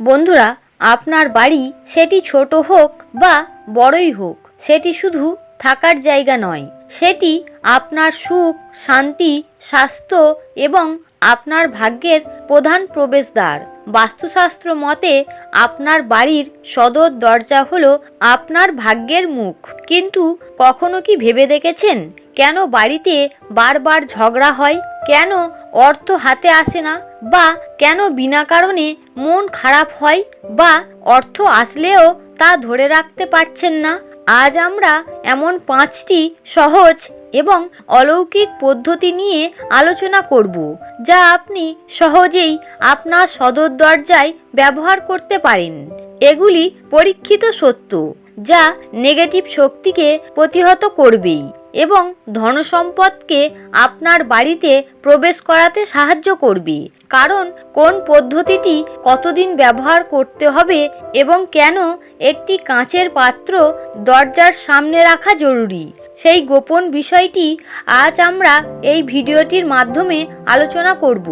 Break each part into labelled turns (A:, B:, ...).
A: বন্ধুরা, আপনার বাড়ি সেটি ছোট হোক বা বড়ই হোক, সেটি শুধু থাকার জায়গা নয়। সেটি আপনার সুখ, শান্তি, স্বাস্থ্য এবং আপনার ভাগ্যের প্রধান প্রবেশদ্বার। বাস্তুশাস্ত্র মতে, আপনার বাড়ির সদর দরজা হলো আপনার ভাগ্যের মুখ। কিন্তু কখনো কি ভেবে দেখেছেন? কেন বাড়িতে বারবার ঝগড়া হয়? কেন অর্থ হাতে আসে না? বা কেন বিনা কারণে মন খারাপ হয় বা অর্থ আসলেও তা ধরে রাখতে পারছেন না? আজ আমরা এমন পাঁচটি সহজ এবং অলৌকিক পদ্ধতি নিয়ে আলোচনা করব, যা আপনি সহজেই আপনার সদর দরজায় ব্যবহার করতে পারেন। এগুলি পরীক্ষিত সত্য, যা নেগেটিভ শক্তিকে প্রতিহত করবেই। এবং ধনসম্পদকে আপনার বাড়িতে প্রবেশ করাতে সাহায্য করবে। কারণ কোন পদ্ধতিটি কতদিন ব্যবহার করতে হবে এবং কেন একটি কাঁচের পাত্র দরজার সামনে রাখা জরুরি? সেই গোপন বিষয়টি আজ আমরা এই ভিডিওটির মাধ্যমে আলোচনা করব।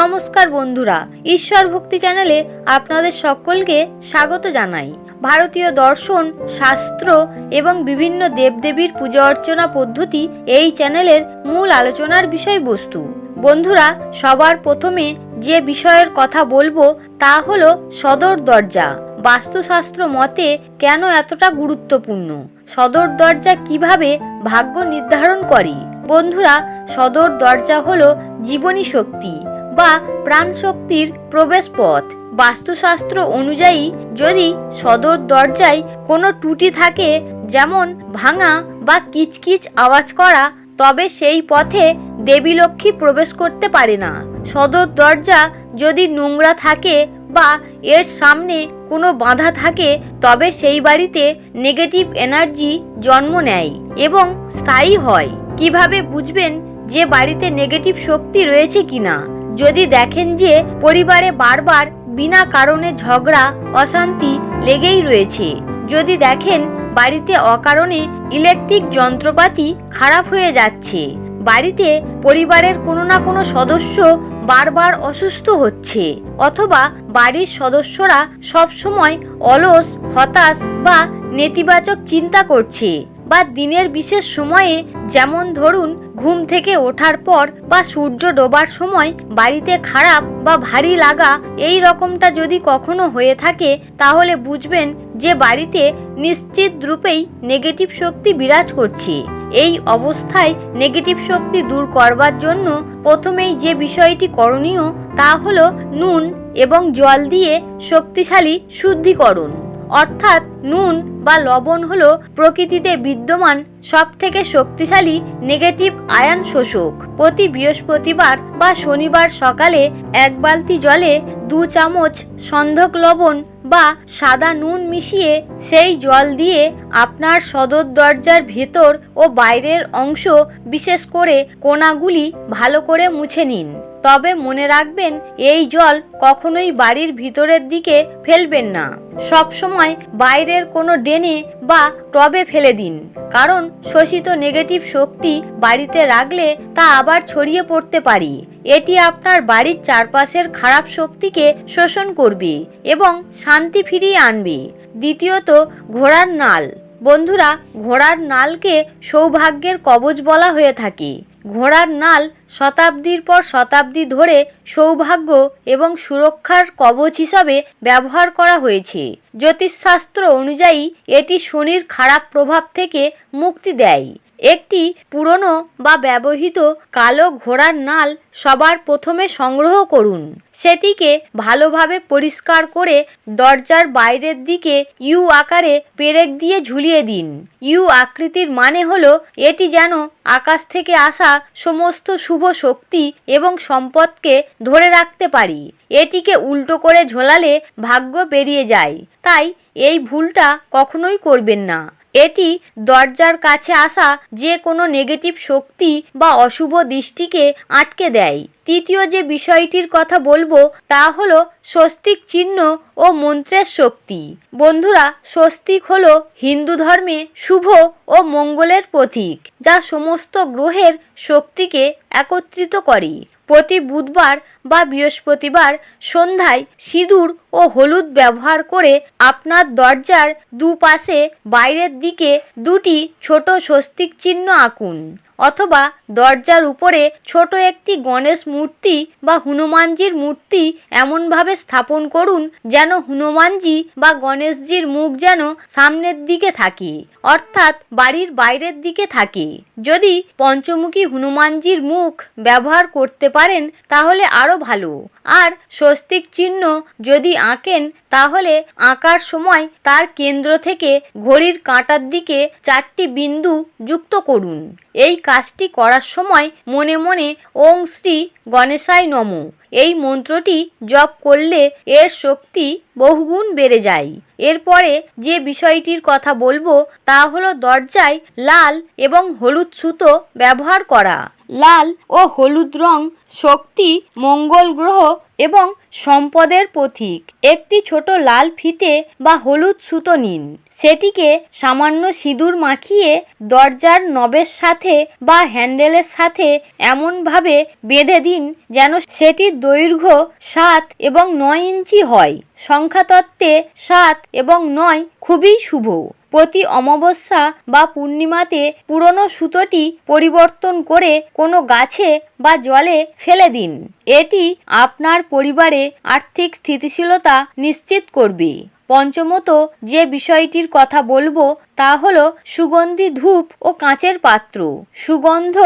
A: নমস্কার বন্ধুরা, ঈশ্বর ভক্তি চ্যানেলে আপনাদের সকলকে স্বাগত জানাই। ভারতীয় দর্শন, শাস্ত্র এবং বিভিন্ন দেবদেবীর পূজা অর্চনা পদ্ধতি এই চ্যানেলের মূল আলোচনার বিষয়বস্তু। বন্ধুরা, সবার প্রথমে যে বিষয়ের কথা বলব তা হলো সদর দরজা। বাস্তুশাস্ত্র মতে কেন এতটা গুরুত্বপূর্ণ? সদর দরজা কীভাবে ভাগ্য নির্ধারণ করে? বন্ধুরা, সদর দরজা হলো জীবনী শক্তি। বা প্রাণ শক্তির প্রবেশ পথ বাস্তুশাস্ত্র অনুযায়ী যদি সদর দরজায় কোনো টুটি থাকে, যেমন ভাঙা বা কিচকিচ আওয়াজ করা, তবে সেই পথে দেবী লক্ষ্মী প্রবেশ করতে পারে না। সদর দরজা যদি নোংরা থাকে বা এর সামনে কোনো বাধা থাকে, তবে সেই বাড়িতে নেগেটিভ এনার্জি জন্ম নেয় এবং স্থায়ী হয়। কীভাবে বুঝবেন যে বাড়িতে নেগেটিভ শক্তি রয়েছে কিনা? যদি দেখেন যে পরিবারে বারবার বিনা কারণে ঝগড়া, অশান্তি লেগেই রয়েছে। যদি দেখেন বাড়িতে অকারণে ইলেকট্রিক যন্ত্রপাতি খারাপ হয়ে যাচ্ছে, বাড়িতে পরিবারের কোনো না কোনো সদস্য বারবার অসুস্থ হচ্ছে, অথবা বাড়ির সদস্যরা সবসময় অলস, হতাশ বা নেতিবাচক চিন্তা করছে, বা দিনের বিশেষ সময়ে যেমন ধরুন ঘুম থেকে ওঠার পর বা সূর্য ডোবার সময় বাড়িতে খারাপ বা ভারী লাগা এই রকমটা যদি কখনো হয়ে থাকে, তাহলে বুঝবেন যে বাড়িতে নিশ্চিত রূপেই নেগেটিভ শক্তি বিরাজ করছে। এই অবস্থায় নেগেটিভ শক্তি দূর করবার জন্য প্রথমেই যে বিষয়টি করণীয়, তা হলো নুন এবং জল দিয়ে শক্তিশালী, শুদ্ধিকরণ। অর্থাৎ নুন বা লবণ হলো প্রকৃতিতে বিদ্যমান সব থেকে শক্তিশালী নেগেটিভ আয়ন শোষক। প্রতি বৃহস্পতিবার বা শনিবার সকালে এক বালতি জলে দু চামচ সন্ধক লবণ বা সাদা নুন মিশিয়ে সেই জল দিয়ে আপনার সদর দরজার ভেতর ও বাইরের অংশ বিশেষ করে কোনাগুলি ভালো করে মুছে নিন। তবে মনে রাখবেন, এই জল কখনোই বাড়ির ভিতরের দিকে ফেলবেন না। সব সময় বাইরের কোনো ডেনে বা টবে ফেলে দিন। কারণ শোষিত নেগেটিভ শক্তি বাড়িতে রাখলে তা আবার ছড়িয়ে পড়তে পারি। এটি আপনার বাড়ির চারপাশের খারাপ শক্তিকে শোষণ করবে এবং শান্তি ফিরিয়ে আনবে। দ্বিতীয়ত, ঘোড়ার নাল। বন্ধুরা, ঘোড়ার নালকে সৌভাগ্যের কবচ বলা হয়ে থাকে। ঘোড়ার নাল শতাব্দীর পর শতাব্দী ধরে সৌভাগ্য এবং সুরক্ষার কবচ হিসাবে ব্যবহার করা হয়েছে। জ্যোতিষশাস্ত্র অনুযায়ী এটি শনির খারাপ প্রভাব থেকে মুক্তি দেয়। একটি পুরনো বা ব্যবহৃত কালো ঘোড়ার নাল সবার প্রথমে সংগ্রহ করুন। সেটিকে ভালোভাবে পরিষ্কার করে দরজার বাইরের দিকে ইউ আকারে পেরেক দিয়ে ঝুলিয়ে দিন। ইউ আকৃতির মানে হলো, এটি যেন আকাশ থেকে আসা সমস্ত শুভ শক্তি এবং সম্পদকে ধরে রাখতে পারি। এটিকে উল্টো করে ঝোলালে ভাগ্য বেরিয়ে যায়। তাই এই ভুলটা কখনোই করবেন না। এটি দরজার কাছে আসা যে কোনো নেগেটিভ শক্তি বা অশুভ দৃষ্টিকে আটকে দেয়। তৃতীয় যে বিষয়টির কথা বলব, তা হলো স্বস্তিক চিহ্ন ও মন্ত্রের শক্তি। বন্ধুরা, স্বস্তিক হলো হিন্দু ধর্মে শুভ ও মঙ্গলের প্রতীক, যা সমস্ত গ্রহের শক্তিকে একত্রিত করে। প্রতি বুধবার বা বৃহস্পতিবার সন্ধ্যায় সিঁদুর ও হলুদ ব্যবহার করে আপনার দরজার দুপাশে বাইরের দিকে দুটি ছোট স্বস্তিক চিহ্ন আঁকুন। অথবা দরজার উপরে ছোট একটি গণেশ মূর্তি বা হনুমানজির মূর্তি এমনভাবে স্থাপন করুন যেন হনুমানজি বা গণেশজির মুখ যেন সামনের দিকে থাকে, অর্থাৎ বাড়ির বাইরের দিকে থাকে। যদি পঞ্চমুখী হনুমানজির মুখ ব্যবহার করতে পারেন, তাহলে আরও ভালো। আর স্বস্তিক চিহ্ন যদি আঁকেন, তাহলে আঁকার সময় তার কেন্দ্র থেকে ঘড়ির কাঁটার দিকে চারটি বিন্দু যুক্ত করুন। এই কাজটি করার সময় মনে মনে ওং শ্রী গণেশায় নম। এই মন্ত্রটি জপ করলে এর শক্তি বহুগুণ বেড়ে যায়। এরপরে যে বিষয়টির কথা বলব তা হলো দরজায় লাল এবং হলুদ সুতো ব্যবহার করা। লাল ও হলুদ রং শক্তি, মঙ্গল গ্রহ এবং সম্পদের প্রতীক। একটি ছোট লাল ফিতে বা হলুদ সুতো নিন। সেটিকে সামান্য সিঁদুর মাখিয়ে দরজার নবের সাথে বা হ্যান্ডেলের সাথে এমনভাবে বেঁধে দিন যেন সেটির দৈর্ঘ্য সাত এবং নয় ইঞ্চি হয়। সংখ্যাতত্ত্বে সাত এবং নয় খুবই শুভ। প্রতি অমাবস্যা বা পূর্ণিমাতে পুরনো সুতোটি পরিবর্তন করে কোনো গাছে বা জলে ফেলে দিন। এটি আপনার পরিবারে আর্থিক স্থিতিশীলতা নিশ্চিত করবে। পঞ্চমত যে বিষয়টির কথা বলব তা হল সুগন্ধি ধূপ ও কাঁচের পাত্র। সুগন্ধ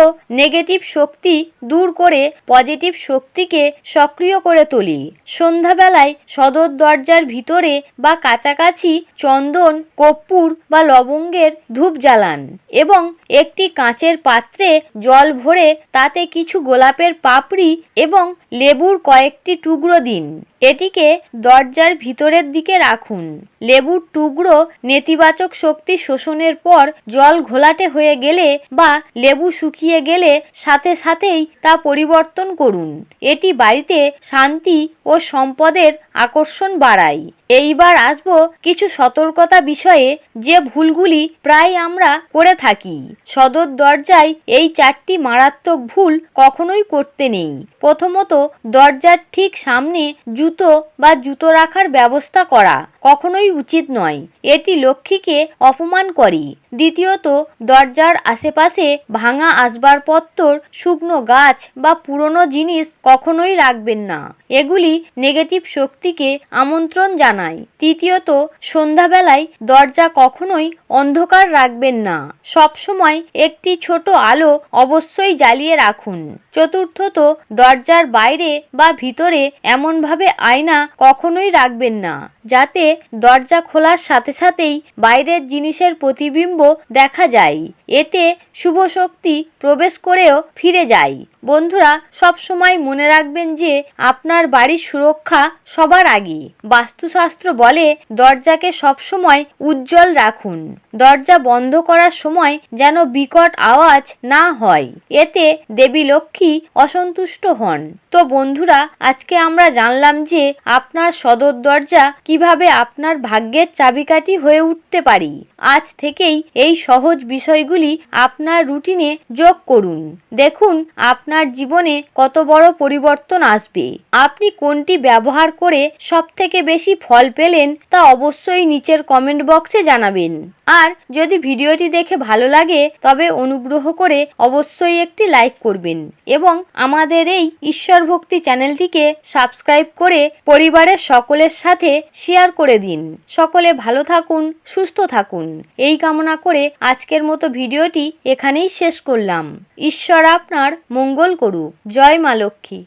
A: নেগেটিভ শক্তি দূর করে পজিটিভ শক্তিকে সক্রিয় করে তোলে। সন্ধ্যাবেলায় সদর দরজার ভিতরে বা কাছাকাছি চন্দন, কর্পূর বা লবঙ্গের ধূপ জ্বালান এবং একটি কাঁচের পাত্রে জল ভরে তাতে কিছু গোলাপের পাপড়ি এবং লেবুর কয়েকটি টুকরো দিন। এটিকে দরজার ভিতরের দিকে রাখুন। লেবুর টুকরো নেতিবাচক শক্তি শোষণের পর জল ঘোলাটে হয়ে গেলে বা লেবু শুকিয়ে গেলে সাথে সাথেই তা পরিবর্তন করুন। এটি বাড়িতে শান্তি ও সম্পদের আকর্ষণ বাড়ায়। এইবার আসব কিছু সতর্কতা বিষয়ে যে ভুলগুলি প্রায় আমরা করে থাকি। সদর দরজায় এই চারটি মারাত্মক ভুল কখনোই করতে নেই। প্রথমত, দরজার ঠিক সামনে জুতো বা জুতো রাখার ব্যবস্থা করা কখনোই উচিত নয়। এটি লক্ষ্মীকে অপমান করে। দ্বিতীয়ত, দরজার আশেপাশে ভাঙা আসবাবপত্র, শুকনো গাছ বা পুরনো জিনিস কখনোই রাখবেন না। এগুলি নেগেটিভ শক্তিকে আমন্ত্রণ জানায়। তৃতীয়ত, সন্ধ্যাবেলায় দরজা কখনোই অন্ধকার রাখবেন না। সবসময় একটি ছোট আলো অবশ্যই জ্বালিয়ে রাখুন। চতুর্থত, দরজার বাইরে বা ভিতরে এমনভাবে আয়না কখনোই রাখবেন না, যাতে দরজা খোলার সাথে সাথেই বাইরের জিনিসের প্রতিবিম্ব দেখা যায়। এতে শুভ শক্তি প্রবেশ করেও ফিরে যায়। বন্ধুরা, সবসময় মনে রাখবেন যে আপনার বাড়ির সুরক্ষা সবার আগে বাস্তুশাস্ত্র বলে দরজাকে সবসময় উজ্জ্বল রাখুন। দরজা বন্ধ করার সময় যেন বিকট আওয়াজ না হয়। এতে দেবী লক্ষ্মী অসন্তুষ্ট হন। তো বন্ধুরা, আজকে আমরা জানলাম যে আপনার সদর দরজা কীভাবে আপনার ভাগ্যের চাবিকাঠি হয়ে উঠতে পারি। আজ থেকেই এই সহজ বিষয়গুলি আপনার রুটিনে যোগ করুন। দেখুন, আপনার জীবনে কত বড় পরিবর্তন আসবে? আপনি কোনটি ব্যবহার করে সব থেকে বেশি ফল পেলেন তা অবশ্যই নিচের কমেন্ট বক্সে জানাবেন। আর যদি ভিডিওটি দেখে ভালো লাগে, তবে অনুগ্রহ করে অবশ্যই একটি লাইক করবেন এবং আমাদের এই ঈশ্বর ভক্তি চ্যানেলটিকে সাবস্ক্রাইব করে পরিবারের সকলের সাথে শেয়ার করে দিন। সকলে ভালো থাকুন, সুস্থ থাকুন। এই কামনা করে আজকের মতো ভিডিওটি এখানেই শেষ করলাম। ঈশ্বর আপনার মঙ্গল করুক। জয় মা লক্ষ্মী।